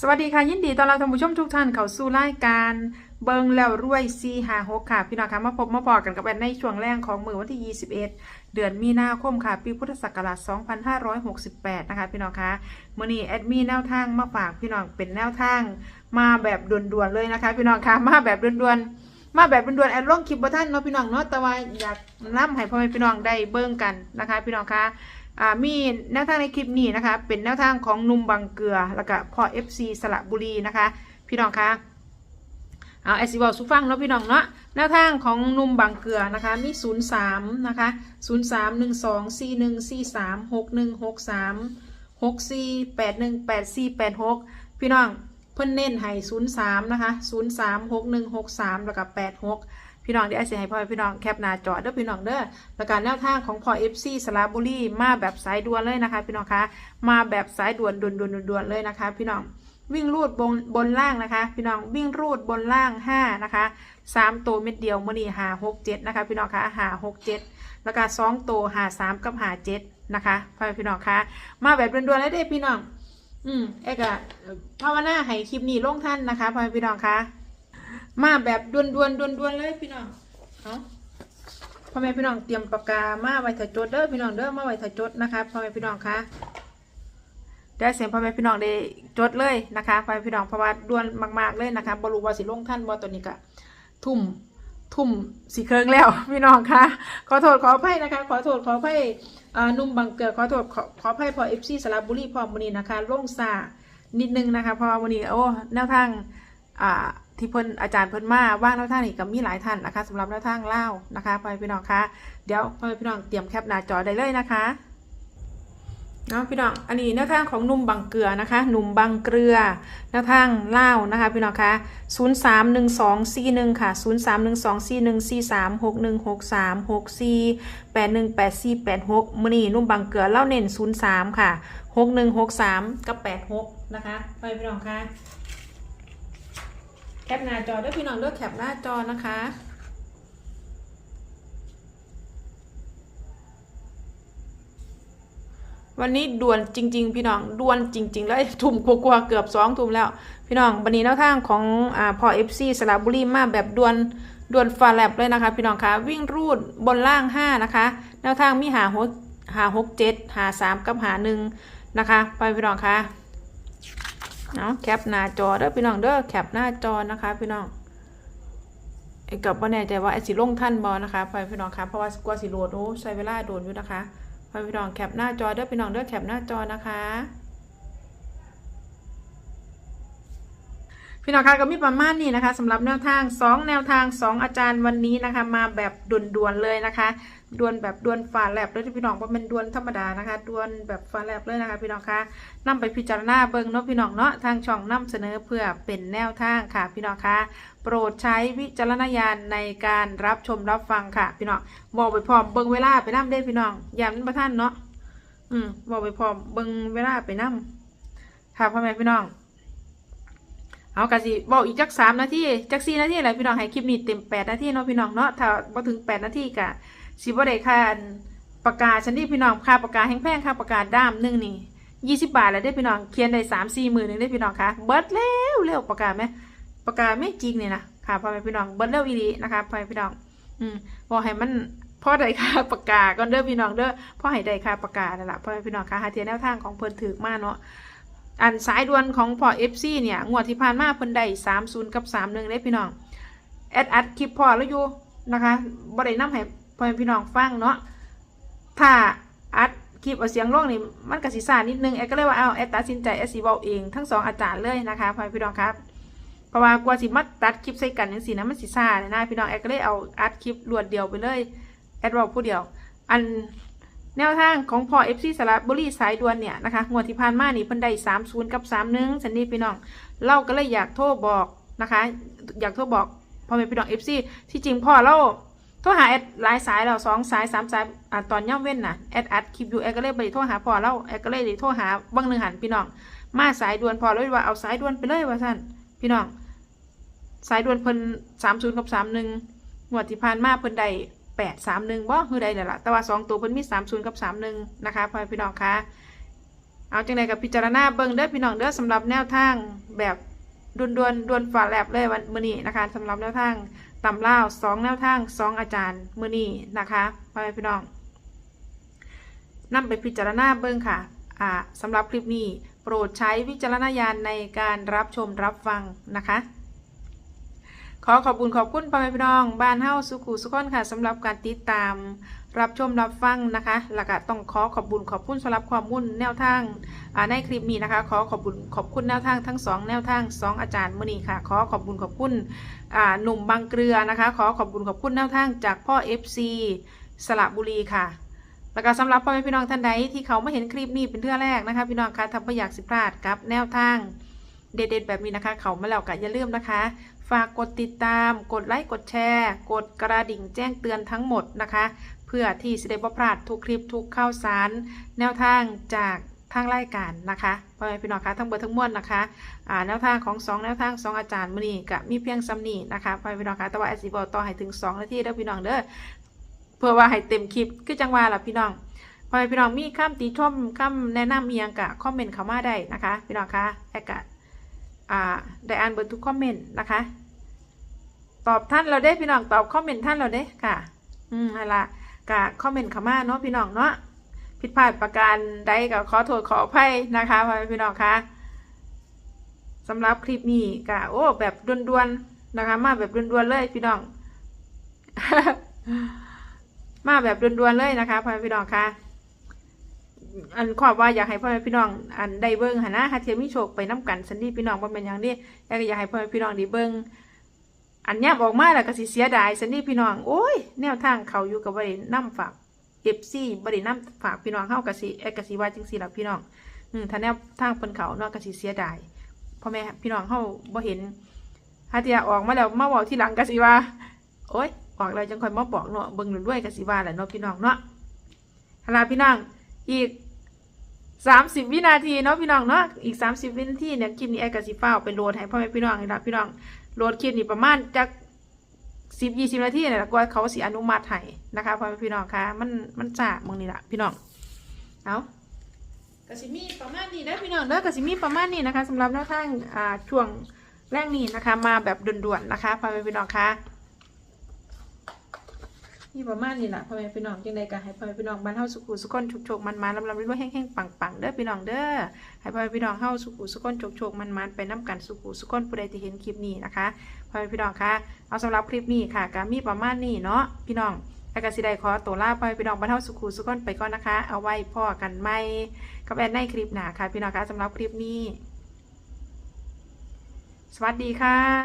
สวัสดีค่ะ ยินดีต้อนรับท่านผู้ชมทุกท่านเข้าสู่รายการเบิงแล้วรวยซีหาหกค่ะ พี่น้องคะมาพบมาพอกันกับแอนในช่วงแรกของมือวันที่ 21 เดือนมีนาคมค่ะ ปีพุทธศักราช 2568 นะคะ พี่น้องคะมื่อนี้แอดมีแนวทางมาฝากพี่น้องเป็นแนวทางมาแบบด่วนๆเลยนะคะ พี่น้องคะมาแบบด่วนๆมาแบบด่วนๆแอดลงคลิปบ่ท่านเนาะพี่น้องเนาะแต่ว่าอยากนำให้พ่อแม่พี่น้องได้เบิ่งกันนะคะ พี่น้องคะ มีแนวทางในคลิปนี้นะคะ เป็นแนวทางของนุ่มบางเกลือ แล้วก็พ่อ FC สระบุรีนะคะ พี่น้องคะเอาไอซิบอลสุฟังเนาะพี่น้องเนาะแนวทางของนุ่มบางเกลือนะคะ มี 0 3 นะคะ 0 3 1 2 4 1 4 3 6 1 6 3 6 4 8 1 8 4 8 6 พี่น้องเพิ่นเน้นให้ 0 3 นะคะ 0 3 6 1 6 3 แล้วก็8 6 พี่น้องเดี๋ยวไอเสียให้พ่อพี่น้องแคปหน้าจอเด้อพี่น้องเด้อประการแนวทางของพ่อเอฟซีสระบุรีมาแบบสายด่วนเลยนะคะ พี่น้องคะมาแบบสายด่วนด่วนด่วนด่วนเลยนะคะ พี่น้องวิ่งรูดบนบนล่างนะคะ พี่น้องวิ่งรูดบนล่างห้านะคะสามตัวเม็ดเดียวมื่อนี้หาหกเจ็ดนะคะ พี่น้องคะหาหกเจ็ดแล้วก็สองตัวหาสามกับหาเจ็ดนะคะพ่อพี่น้องคะมาแบบด่วนๆเลยเด้อพี่น้อง อืมเอกอะภาวนาให้คลิปนี้ลงท่านนะคะพ่อพี่น้องคะ มาแบบด่วนด่วนด่วนด่วนๆเลยพี่น้องเอาพ่อแม่พี่น้องเตรียมปากกามาไว้ถ่ายจดเด้อพี่น้องเด้อมาไว้ถ่ายจดนะคะพ่อแม่พี่น้องคะได้เสียงพ่อแม่พี่น้องได้จดเลยนะคะพ่อแม่พี่น้องเพราะว่าด่วนมาก ๆเลยนะคะบรูว่าสิลงท่านบอตัวนี้กะทุ่มทุ่มสีเคิงแล้วพี่น้องคะขอโทษขออภัยนะคะ ขอโทษขออภัยนุ่มบางเกลือขอโทษขอขออภัยพอเอฟซีสระบุรีพอมือนี้นะคะลงซานิดนึงนะคะพราะว่ามือนี้โอ้แนวทางอ่า ที่เพิ่นอาจารย์เพิ่นมาว่างแนวทางนี้ก็มีหลายท่านนะคะสำหรับแนวทางเล่านะคะพ่อแม่พี่น้องคะเดี๋ยวพ่อแม่พี่น้องเตรียมแคปหน้าจอได้เลยนะคะเนาะพี่น้อง อันนี้แนวทางของหนุ่มบางเกลือนะคะ หนุ่มบางเกลือแนวทางเล่านะคะ พี่น้องคะ0 3 1 2 4 1ค่ะ 0 3 1 2 4 1 4 3 6 1 6 3 6 4 8 1 8 4 8 6มื้อนี้หนุ่มบางเกลือเล่าเน้น 0 3 ค่ะ 6 1 6 3 กับ 8 6 นะคะพ่อแม่พี่น้องคะ แคปหน้าจอด้วยพี่น้องด้วยแคปหน้าจอนะคะวันนี้ด่วนจริง ๆ พี่น้องด่วนจริง ๆ แล้วทุ่มกลัวๆเกือบสองทุ่มแล้ว พี่น้องวันนี้แนวทางของอ่าพอเอฟซีสระบุรีมาแบบด่วนด่วนฟาแลบเลยนะคะพี่น้องคะวิ่งรูดบนล่างห้านะคะ แนวทางมีหาหกหาหกเจ็ดหาสามกับหาหนึ่งนะคะ ไปพี่น้องคะ เนาแคปหน้าจอเด้อพี่น้องเด้อแคปหน้าจอนะคะพี่น้องไอ้กับว่าแน่ใจว่าไอ้สิลงท่านบอนะคะพ่อพี่น้องคะเพราะว่ากว่าสิโหลดโอ้ใช้เวลาโดนอยู่นะคะพ่อพี่น้องแคปหน้าจอเด้อพี่น้องเด้อแคปหน้าจอนะคะ พี่น้องคะก็มีประมาณนี้นะคะสำหรับแนวทาง 2 แนวทาง 2 อาจารย์วันนี้นะคะ มาแบบด่วนๆเลยนะคะด่วนแบบด่วนฝาแลบเลยที่พี่น้องว่าเป็นด่วนธรรมดานะคะด่วนแบบฝาแลบเลยนะคะ พี่น้องคะนำไปพิจารณาเบิ่งเนาะพี่น้องเนาะทางช่องนำเสนอเพื่อเป็นแนวทางค่ะ พี่น้องคะโปรดใช้วิจารณญาณในการรับชมรับฟังค่ะ พี่น้องบอกไปพร้อมเบิ่งเวลาไปนํได้พี่น้องย้ำประท่านเนาะอืมบอกไปพร้อมเบิ่งเวลาไปนํค่ะพ่อแม่พี่น้อง เอากะสิบอกอีกจักสามนาทีจักสี่นาทีอะไรพี่น้องให้คลิปนี้เต็มแปดนาทีเนาะพี่น้องเนาะถ้าบ่ถึงแปดนาทีกะสิบ่ได้ค่าอันปากกาฉันนี่พี่น้องค่าปากกาแห้งแพงค่าปากกาด้ามหนึ่งนี่ยี่สิบบาทแล้วได้พี่น้องเขียนได้สามสี่หมื่นหนึ่งได้พี่น้องคะเบิร์ดเร็วเร็วปากกาไหมปากกาไม่จริงเนี่ยนะค่ะพ่อแม่พี่น้องเบิร์ดเร็วอีดีนะคะพ่อแม่พี่น้อง อืมบอกให้มันพ่อได้ค่าปากกาก่อนเด้อพี่น้องเด้อพ่อให้ได้ค่าปากกานั่นแหละพ่อแม่พี่น้องคะหาเทียนแนวทางของเพิ่นถือมาเนาะ อันสายด่วนของพอเอฟซีเนี่ยงวดที่ผ่านมาเพิ่นได้สามศูนย์กับสามหนึ่งได้พี่น้องแอดอัดคลิปพอแล้วอยู่นะคะบ่ได้นำให้พ่อแม่พี่น้องฟังเนาะถ้าอัดคลิปเอาเสียงร้องนี่มันก็สิซ่านิดนึงแอดก็เลยว่าเอาแอดตัดสินใจแอดสิเว้าเองทั้งสองอาจารย์เลยนะคะพ่อแม่พี่น้องครับเพราะว่ากว่าสิมาตัดคลิปใส่กันจังซี่นะมันสิซ่าเลยนะพี่น้องแอดก็เลยเอาอัดคลิปรวดเดียวไปเลยแอดเว้าผู้เดียว อัน แนวทางของพอเอฟซีสระบุรีสายด่วนเนี่ยนะคะงวดที่ผ่านมานี่เพิ่นได้สามศูนย์กับสามหนึ่งสันนี่พี่น้องเราก็เลยอยากโทรบอกนะคะ อยากโทรบอกพ่อแม่พี่น้องเอฟซีที่จริงพ่อเราโทรหาแอดหลายสายเราสองสายสามสายอ่าตอนย่ำเว้นนะแอดอัดคลิปอยู่แอดก็เลยไปโทรหาพ่อเราแอดก็เลยไปโทรหาบางหนึ่งหันพี่น้องมาสายด่วนพอเลยว่าเอาสายด่วนไปเลยว่าสั่นพี่น้องสายด่วนเพิ่นสามศูนย์กับสามหนึ่งงวดที่ผ่านมาเพิ่นได้ แปดสามหนึ่งบ่คือใดนั่นล่ะแต่ว่าสองตัวเพิ่นมีสามศูนย์กับสามหนึ่งนะคะพ่อพี่น้องคะเอาจังไดกับพิจารณาเบิ่งเด้อพี่น้องเด้อสำหรับแนวทางแบบดวนดวนๆดวนฝาแลบเลยวันมื้อนี้นะคะสำหรับแนวทางตำล่าวสองแนวทางสองอาจารย์มื้อนี้นะคะพ่อพี่น้องนำไปพิจารณาเบิ่งค่ะอ่าสำหรับคลิปนี้โปรดใช้วิจารณญาณในการรับชมรับฟังนะคะ ขอขอบคุณขอบคุณพ่อแม่พี่น้อง บ้านเฮ้าสุขุสุขอนค่ะสำหรับการติดตาม รับชมรับฟังนะคะแล้วก็ต้องขอขอบคุณขอบคุณสำหรับความมุ่นแนวทางในคลิปนี้นะคะ ขอขอบคุณขอบคุณแนวทางทั้งสองแนวทางสองอาจารย์มือนี้ค่ะ ขอขอบคุณขอบคุณหนุ่มบางเกลือนะคะ ขอขอบคุณขอบคุณแนวทางจากพ่อ FC สระบุรีค่ะแล้วก็สำหรับพ่อแม่พี่น้องท่านใดที่เขาไม่เห็นคลิปนี้เป็นเทื่อแรกนะคะ พี่น้องคะทำไม่อยากสิพลาดกับแนวทางเด็ดๆแบบนี้นะคะ เขามาแล้วก็อย่าลืมนะคะ ฝากกดติดตาม กดไลค์ กดแชร์ กดกระดิ่งแจ้งเตือนทั้งหมดนะคะ เพื่อที่จะได้บ่พลาดทุกคลิปทุกข่าวสาร แนวทางจากทางรายการนะคะพ่อแม่พี่น้องคะทั้งเบอร์ทั้งมวลนะคะอ่าแนวทางของสองแนวทางสองอาจารย์มือนี้กับมีเพียงซ้ำนี้นะคะพ่อแม่พี่น้องคะแต่ว่าไอซีบอต่อให้ถึงสองนาทีเด้อพี่น้องเด้อเพื่อว่าให้เต็มคลิปคือจังหวะล่ะพี่น้องพ่อแม่พี่น้องมีคำติชมคำแนะนำเอียงกะคอมเมนต์เข้ามาได้นะคะ พี่น้องคะแอกะอ่า ได้อ่านเบิร์ทุกคอมเมนต์นะคะ ตอบท่านเราได้พี่น้องตอบคอมเมนต์ท่านเราได้ค่ะ อืมอะไรกะคอมเมนต์ขามาเนาะพี่น้องเนาะผิดพลาดประการใดก็ขอโทษขออภัยนะคะพี่น้องคะสำหรับคลิปนี้กะโอ้แบบด่วนๆนะคะ มาแบบด่วนๆเลยพี่น้อง มาแบบด่วนๆเลยนะคะพี่น้องคะ อันขอบว่าอยากให้พ่อแม่พี่น้องอันได้เบิ้งหนนะฮะเทียมมีโชคไปน้กันสันดีพี่น้องบ่เป็นอย่างนี้แล้วก็อยากให้พ่อแม่พี่น้องได้เบิ้งอันเนี้ยบอกมาแล้วก็สิเสียดายสันดีพี่น้องโอ้ยแนวทางเขาอยู่กับบ่ได้นํฝาก FC บ่ได้นํฝากพี่น้องเฮากสิเอกสิว่าจังซี่ล่ะพี่น้องอืมถ้าแนวทางเพิ่นเขาเนาะกสิเสียดายพ่อแม่พี่น้องเฮาบ่เห็นหาเทียออกมาแล้วมาบอกที่หลังกสิว่า โอ๊ยออกแล้วจังคอยมาบอกเนาะเบิ่งรวยกสิว่าแหละเนาะพี่น้องเนาะหั่นล่ะพี่น้องอีก สามสิบวินาทีเนาะพี่น้องเนาะอีกสามสิบวินาทีเนี่ยคลิปนี้ไอ้กระสิฟ้าไปโหลดให้พ่อแม่พี่น้องนี่ละพี่น้องโหลดคลิปนี้ประมาณจากสิบยี่สิบนาทีเนี่ยละกว่าเขาสิอนุมัติให้นะคะพ่อแม่พี่น้องคะมันมันจ่ามึงนี่ละพี่น้องเอากระสิมีประมาณนี้นะพี่น้องเด้อกระสิมีประมาณนี้นะคะสำหรับแนวทางอ่าช่วงแรกนี้นะคะ มาแบบด่วนๆนะคะพ่อแม่พี่น้องคะ นี่ประมาณนี้แหละพ่อแม่พี่น้องจังใดก็ให้พ่อแม่พี่น้องบ้านเฮาสุขุสุขคนฉุกโฉกมันมาลำลำรวยๆแห้งๆปังๆเด้อพี่น้องเด้อให้พ่อแม่พี่น้องเฮาสุขุสุขคนฉุกโฉกมันมาไปน้กันสุขุสุขคนผู้ใดที่เห็นคลิปนี้นะคะพ่อแม่พี่น้องคะเอาสำหรับคลิปนี้ค่ะก็มีประมาณนี้เนาะพี่น้องแล้วก็สิได้ขอตัวลาพ่อแม่พี่น้องบ้านเฮาสุขุสุขคนไปก่อนนะคะ เอาไว้พ่อกันใหม่กับแอนในคลิปหนาค่ะ พี่น้องคะสำหรับคลิปนี้ สวัสดีค่ะ